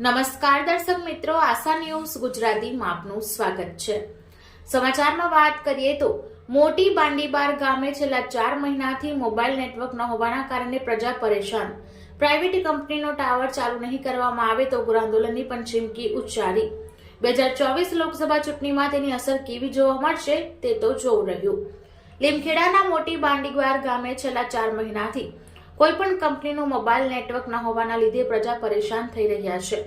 નમસ્કાર દર્શક મિત્રો, આશા ન્યૂઝ ગુજરાતીમાં આપનું સ્વાગત છે. સમાચારમાં વાત કરીએ તો, મોટી બાંડીબાર ગામે છેલ્લા ચાર મહિનાથી મોબાઈલ નેટવર્ક ન હોવાના કારણે પ્રજા પરેશાન. પ્રાઇવેટ કંપનીનો ટાવર ચાલુ નહીં કરવામાં આવે તો ઉગ્ર આંદોલનની પણ ચીમકી ઉચ્ચારી. બે હજાર ચોવીસ લોકસભા ચૂંટણીમાં તેની અસર કેવી જોવા મળશે તે તો જોવું રહ્યું. લીમખેડાના મોટી બાંડીગવાર ગામે છેલ્લા ચાર મહિનાથી કોઈ પણ કંપનીનું મોબાઈલ નેટવર્ક ન હોવાના લીધે પ્રજા પરેશાન થઈ રહ્યા છે.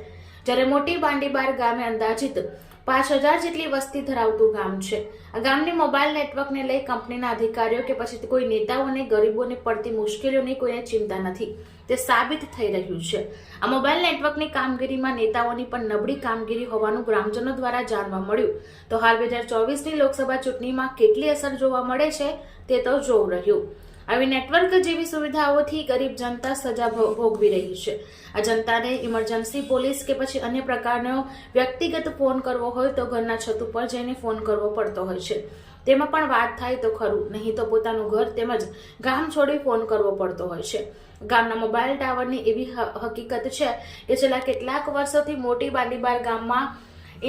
જ્યારે મોટી બાંડીબાર ગામે અંદાજિત પાંચ હજાર જેટલી વસ્તી ધરાવતું ગામ છે. આ ગામની મોબાઈલ નેટવર્કને લઈ કંપનીના અધિકારીઓ કે પછી કોઈ નેતાઓને ગરીબોને પડતી મુશ્કેલીઓની કોઈને ચિંતા નથી. તે સાબિત થઈ રહ્યું છે. આ મોબાઈલ નેટવર્કની કામગીરીમાં નેતાઓની પણ નબળી કામગીરી હોવાનું ગ્રામજનો દ્વારા જાણવા મળ્યું. તો હાલ બે હજાર ચોવીસની લોકસભા ચૂંટણીમાં કેટલી અસર જોવા મળે છે તે તો જોવું રહ્યું. આવી નેટવર્ક જેવી સુવિધાઓથી ગરીબ જનતા સજા ભોગવી રહી છે. આ જનતાને ઇમરજન્સી પોલીસ કે પછી અન્ય પ્રકારનો વ્યક્તિગત ફોન કરવો હોય તો ઘરના છત ઉપર જઈને ફોન કરવો પડતો હોય છે. તેમાં પણ વાત થાય તો ખરું, નહીં તો પોતાનું ઘર તેમજ ગામ છોડી ફોન કરવો પડતો હોય છે. ગામના મોબાઈલ ટાવરની એવી હકીકત છે કે છેલ્લા કેટલાક વર્ષોથી મોટી બાલીબાર ગામમાં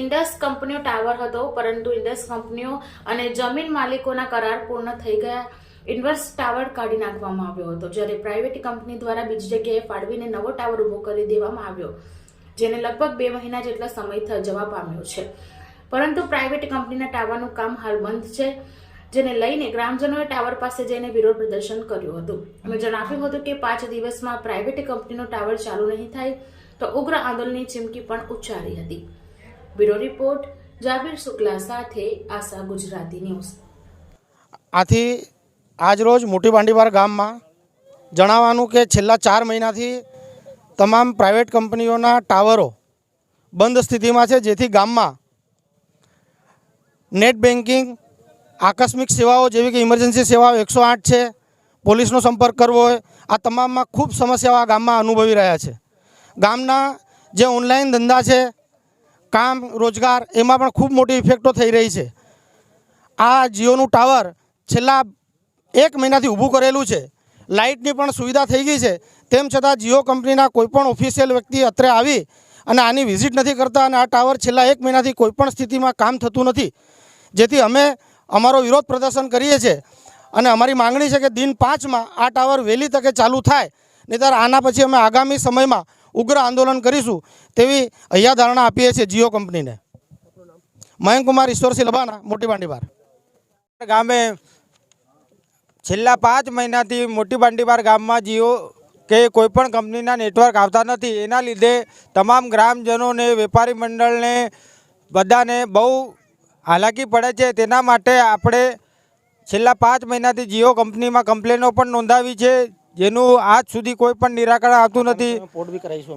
ઇન્ડસ કંપનીઓ ટાવર હતો, પરંતુ ઇન્ડસ કંપનીઓ અને જમીન માલિકોના કરાર પૂર્ણ થઈ ગયા ઇન્વર્સ ટાવર કાઢી નાખવામાં આવ્યો હતો, જ્યારે પ્રાઇવેટ કંપની દ્વારા બીજી જગ્યાએ ફાળવીને નવો ટાવર ઊભો કરી દેવામાં આવ્યો, જેને લગભગ બે મહિના જેટલા સમય જવા પામ્યો છે. પરંતુ પ્રાઇવેટ કંપનીના ટાવરનું કામ હાલ બંધ છે, જેને લઈને ગ્રામજનોએ ટાવર પાસે જઈને વિરોધ પ્રદર્શન કર્યું હતું. અમે જણાવ્યું હતું કે પાંચ દિવસમાં પ્રાઇવેટ કંપનીનો ટાવર ચાલુ નહીં થાય, તો ઉગ્ર આંદોલનની ચીમકી પણ ઉચ્ચારી હતી. બ્યુરો રિપોર્ટ, જાબીર શુક્લા સાથે આશા ગુજરાતી ન્યૂઝ. આથી આજરોજ મોટી બાંડીવાર ગામમાં જણાવવાનું કે છેલ્લા ચાર મહિનાથી તમામ પ્રાઇવેટ કંપનીઓના ટાવરો બંધ સ્થિતિમાં છે, જેથી ગામમાં નેટ બેન્કિંગ, આકસ્મિક સેવાઓ જેવી કે ઇમરજન્સી સેવાઓ એકસો આઠ છે, પોલીસનો સંપર્ક કરવો હોય, આ તમામમાં ખૂબ સમસ્યાઓ આ ગામમાં અનુભવી રહ્યા છે. ગામના જે ઓનલાઈન ધંધા છે, કામ, રોજગાર, એમાં પણ ખૂબ મોટી ઇફેક્ટો થઈ રહી છે. આ જીઓનું ટાવર છેલ્લા એક મહિનાથી ઊભું કરેલું છે. લાઇટની પણ સુવિધા થઈ ગઈ છે. તેમ છતાં જીઓ કંપનીના કોઈપણ ઓફિશિયલ વ્યક્તિ અત્રે આવી અને આની વિઝિટ નથી કરતા અને આ ટાવર છેલ્લા એક મહિનાથી કોઈપણ સ્થિતિમાં કામ થતું નથી. જેથી અમે અમારો વિરોધ પ્રદર્શન કરીએ છીએ અને અમારી માંગણી છે કે દિન પાંચમાં આ ટાવર વહેલી તકે ચાલુ થાય. નહીંતર આના પછી અમે આગામી સમયમાં ઉગ્ર આંદોલન કરીશું તેવી અહીંયા ધારણા આપીએ છીએ જીઓ કંપનીને. મયંક કુમાર, ઈશ્વરસિંહ લબાના, મોટી બાંડીબાર ગામે છેલ્લા પાંચ મહિનાથી મોટી બાંડીબાર ગામમાં જીઓ કે કોઈપણ કંપનીના નેટવર્ક આવતા નથી. એના લીધે તમામ ગ્રામજનોને વેપારી મંડળને બધાને બહુ હાલાકી પડે છે. તેના માટે આપણે છેલ્લા પાંચ મહિનાથી જીઓ કંપનીમાં કમ્પ્લેનો પણ નોંધાવી છે જેનું આજ સુધી કોઈ પણ નિરાકરણ આવતું નથી.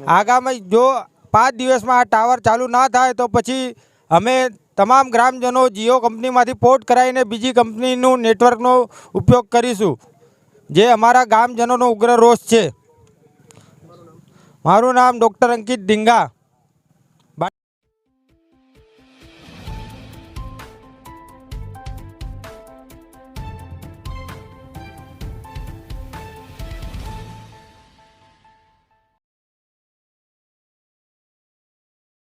આગામી જો પાંચ દિવસમાં આ ટાવર ચાલુ ના થાય તો પછી અમે તમામ ગ્રામજનો જીઓ કંપનીમાંથી પોર્ટ કરાવીને બીજી કંપનીનું નેટવર્કનો ઉપયોગ કરીશું, જે અમારા ગામજનોનો ઉગ્ર રોષ છે. મારું નામ ડૉક્ટર અંકિત ઢીંગા.